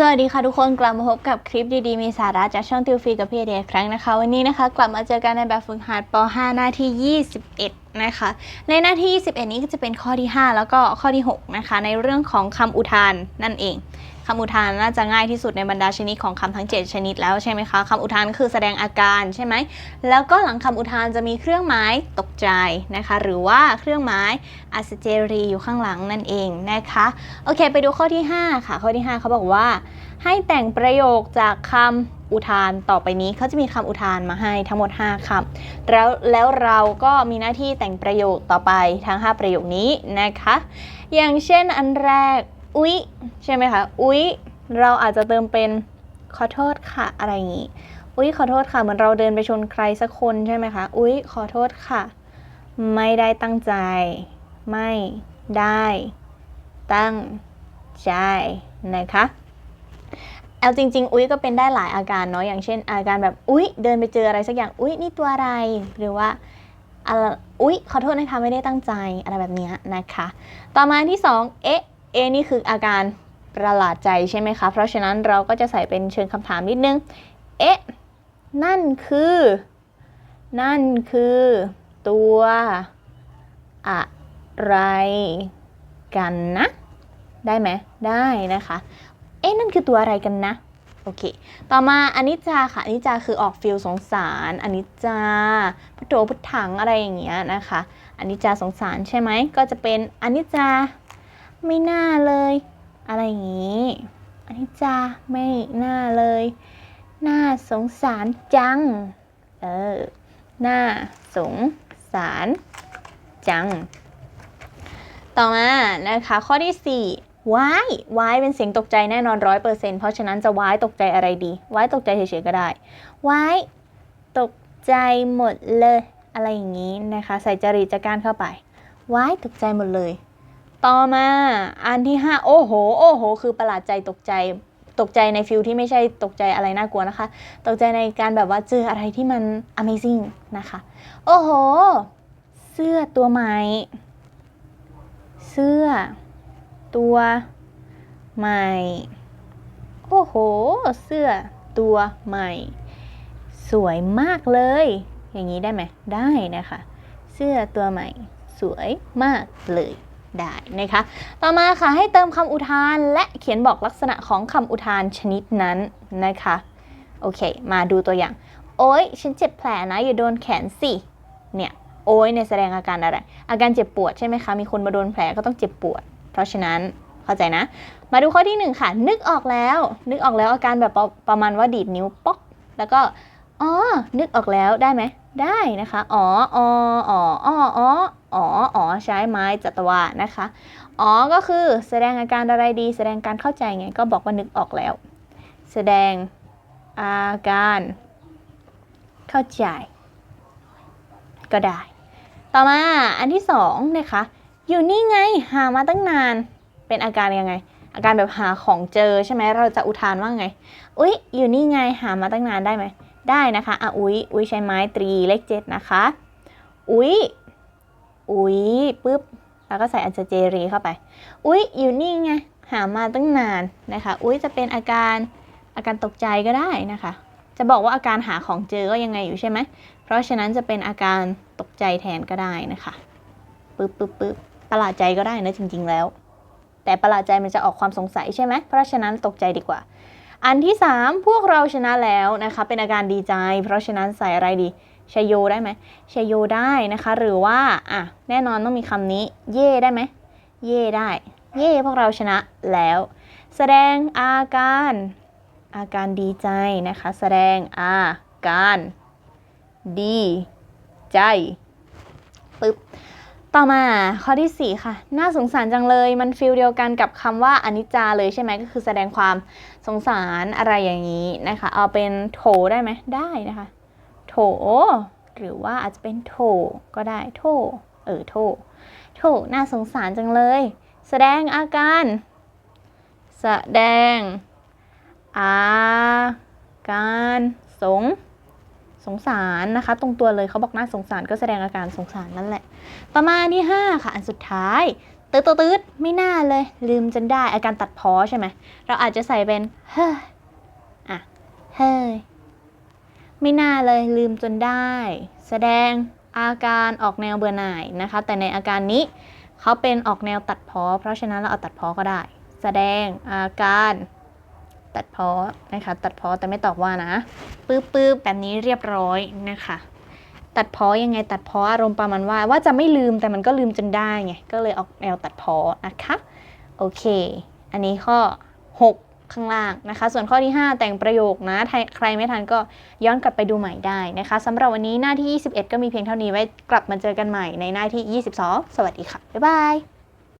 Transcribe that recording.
สวัสดีค่ะทุกคนกลับมาพบกับคลิปดีๆ มีสาระจากช่องติวฟรีกับพี่เดียครั้งนะคะ วันนี้นะคะ กลับมาเจอกันในแบบฝึกหัดป .5 หน้าที่ 21 นะคะ ในหน้าที่ 21 นี้ก็จะเป็นข้อที่ 5 แล้วก็ข้อที่ 6 นะคะ ในเรื่องของคำอุทานนั่นเองคำอุทานน่าจะง่ายที่สุดในบรรดาชนิดของคำทั้ง 7 ชนิดแล้วใช่ไหมคะคำอุทานคือแสดงอาการใช่ไหมแล้วก็หลังคำอุทานจะมีเครื่องหมายตกใจนะคะ หรือว่าเครื่องหมายอัสเจรีอยู่ข้างหลังนั่นเองนะคะโอเค ไปดูข้อที่ 5 ค่ะ ข้อที่ 5เขาบอกว่า ให้แต่งประโยคจากคำ อุทานต่อไปนี้เขาจะมีคำอุทานมาให้ทั้งหมด 5คำแล้วแล้วเราก็มีหน้าที่แต่งประโยคต่อไปทั้ง 5 ประโยคนี้นะคะ อย่างเช่นอันแรก อุ๊ย ใช่ไหมคะ อุ๊ย เราอาจจะเติมเป็นขอโทษค่ะอะไรอย่างนี้ อุ๊ยขอโทษค่ะ เหมือนเราเดินไปชนใครสักคนใช่ไหมคะ อุ๊ยขอโทษค่ะ ไม่ได้ตั้งใจ ไม่ได้ตั้งใจนะคะ เอาจริง ๆ อุ๊ยก็เป็นได้หลายอาการเนาะอย่างเช่น อาการแบบอุ๊ยเดินไปเจออะไรสักอย่างอุ๊ยนี่ตัวอะไรหรือว่าอุ๊ยขอโทษนะคะไม่ได้ตั้งใจอะไรแบบเนี้ยนะคะ ต่อมาที่ 2 เอ๊ะเอ๊ะนี่คืออาการประหลาดใจใช่ไหมคะ เพราะฉะนั้นเราก็จะใส่เป็นเชิงคำถามนิดนึง เอ๊ะ นั่นคือ นั่นคือตัวอะไรกันนะ ได้ไหมได้นะคะ เอ๊ะนั่นคือตัวอะไรกันนะ โอเค ต่อมาอนิจจาค่ะอนิจจาคือออกฟิลสงสารอนิจจาพุทโธพุทถังอะไรอย่างเงี้ยนะคะอนิจจาสงสารใช่ไหมก็จะเป็นอนิจจาไม่น่าเลย อะไรอย่างงี้อนิจจาไม่น่าเลยน่าสงสารจัง เออน่าสงสารจัง ต่อมานะคะ ข้อที่4 ว้ายว้ายเป็นเสียงตกใจแน่นอนร้อยเปอร์เซ็นต์เพราะฉะนั้นจะว้ายตกใจอะไรดีว้ายตกใจเฉยๆก็ได้ว้ายตกใจหมดเลย อะไรอย่างนี้นะคะ ใส่จริตจักการเข้าไปว้ายตกใจหมดเลย ต่อมาอันที่ 5 โอ้โห โอ้โห คือประหลาดใจตกใจตกใจในฟิลที่ไม่ใช่ตกใจอะไรน่ากลัวนะคะ ตกใจในการแบบว่าเจออะไรที่มัน amazing นะคะ โอ้โห เสื้อตัวใหม่ เสื้อ ตัวใหม่ โอ้โห เสื้อตัวใหม่ สวยมากเลย อย่างนี้ได้ไหม ได้นะคะ เสื้อตัวใหม่ สวยมากเลยได้นะคะ ต่อมาค่ะให้เติมคำอุทานและเขียนบอกลักษณะของคำอุทานชนิดนั้นนะคะ โอเค มาดูตัวอย่าง โอ๊ย ฉันเจ็บแผลนะอย่าโดนแขนสิ เนี่ย โอ๊ยเนี่ยแสดงอาการอะไร อาการเจ็บปวดใช่ไหมคะ มีคนมาโดนแผลก็ต้องเจ็บปวด เพราะฉะนั้นเข้าใจนะ มาดูข้อที่หนึ่งค่ะ นึกออกแล้ว นึกออกแล้วอาการแบบประประมาณว่าดีดนิ้วป๊อกแล้วก็อ๋อนึกออกแล้วได้ไหมได้นะคะอ๋ออ๋ออ๋ออ๋ออ๋ออ๋ออ๋อใช้ไม้จัตวานะคะอ๋อก็คือแสดงอาการอะไรดี แสดงการเข้าใจไงก็บอกว่านึกออกแล้ว แสดงอาการเข้าใจ ก็ได้ ต่อมาอันที่สองนะคะ อยู่นี่ไงหามาตั้งนาน เป็นอาการยังไง อาการแบบหาของเจอใช่ไหมเราจะอุทานว่าไง อุ๊ย อยู่นี่ไงหามาตั้งนานได้ไหมได้นะคะอะอุ๊ยอุ๊ยใช้ไม้ตรีเลขเจ็ดนะคะ อุ๊ยอุ๊ยปุ๊บแล้วก็ใส่อัญเจรีเข้าไป อุ๊ย อยู่นี่ไง หามาตั้งนานนะคะ อุ๊ย จะเป็นอาการอาการตกใจก็ได้นะคะ จะบอกว่าอาการหาของเจอก็ยังไงอยู่ใช่ไหม เพราะฉะนั้นจะเป็นอาการตกใจแทนก็ได้นะคะ ปึ๊บปึ๊บปึ๊บ ประหลาดใจก็ได้นะจริง ๆ แล้ว แต่ประหลาดใจมันจะออกความสงสัยใช่ไหมเพราะฉะนั้นตกใจดีกว่า อันที่ 3 พวกเราชนะแล้วนะคะเป็นอาการดีใจ เพราะฉะนั้นใส่อะไรดีชยโยได้ไหมชยโยได้นะคะ หรือว่าอะแน่นอนต้องมีคำนี้ เย่ได้ไหมเย่ได้ เย่พวกเราชนะแล้ว แสดงอาการ อาการดีใจนะคะ แสดงอาการ ดี ใจปึ๊บ ต่อมาข้อที่ 4 ค่ะ น่าสงสารจังเลยมันฟิลเดียวกันกับคำว่าอนิจจาเลยใช่ไหมก็คือแสดงความสงสารอะไรอย่างนี้นะคะ เอาเป็นโถได้ไหมได้นะคะ โถ หรือว่าอาจจะเป็นโถก็ได้โถเออโถโถน่าสงสารจังเลย แสดงอาการ แสดง อาการสงสงสารนะคะ ตรงตัวเลยเขาบอกน่าสงสารก็แสดงอาการสงสารนั่นแหละ ต่อมาอันที่ 5 ค่ะ อันสุดท้ายตืดตืดตืดไม่น่าเลย ลืมจนได้อาการตัดพอใช่ไหม เราอาจจะใส่เป็น เฮ้ยอะ เฮ้ยไม่น่าเลยลืมจนได้ แสดงอาการออกแนวเบื่อหน่ายนะคะ แต่ในอาการนี้เขาเป็นออกแนวตัดพอ เพราะฉะนั้นเราเอาตัดพอก็ได้ แสดงอาการตัดพอนะคะ ตัดพอแต่ไม่ตอบว่านะปื๊บปื๊บแบบนี้เรียบร้อยนะคะ ตัดพ้อยังไงตัดพ้ออารมณ์ประมาณว่า ว่าจะไม่ลืมแต่มันก็ลืมจนได้ไง ก็เลยออกแนวตัดพ้อนะคะ โอเค อันนี้ข้อ 6 ข้างล่างนะคะ ส่วนข้อที่ 5 แต่งประโยคนะ ใครไม่ทันก็ย้อนกลับไปดูใหม่ได้นะคะสำหรับวันนี้หน้าที่ 21 ก็มีเพียงเท่านี้ไว้กลับมาเจอกันใหม่ในหน้าที่ 22 สวัสดีค่ะ บ๊ายบาย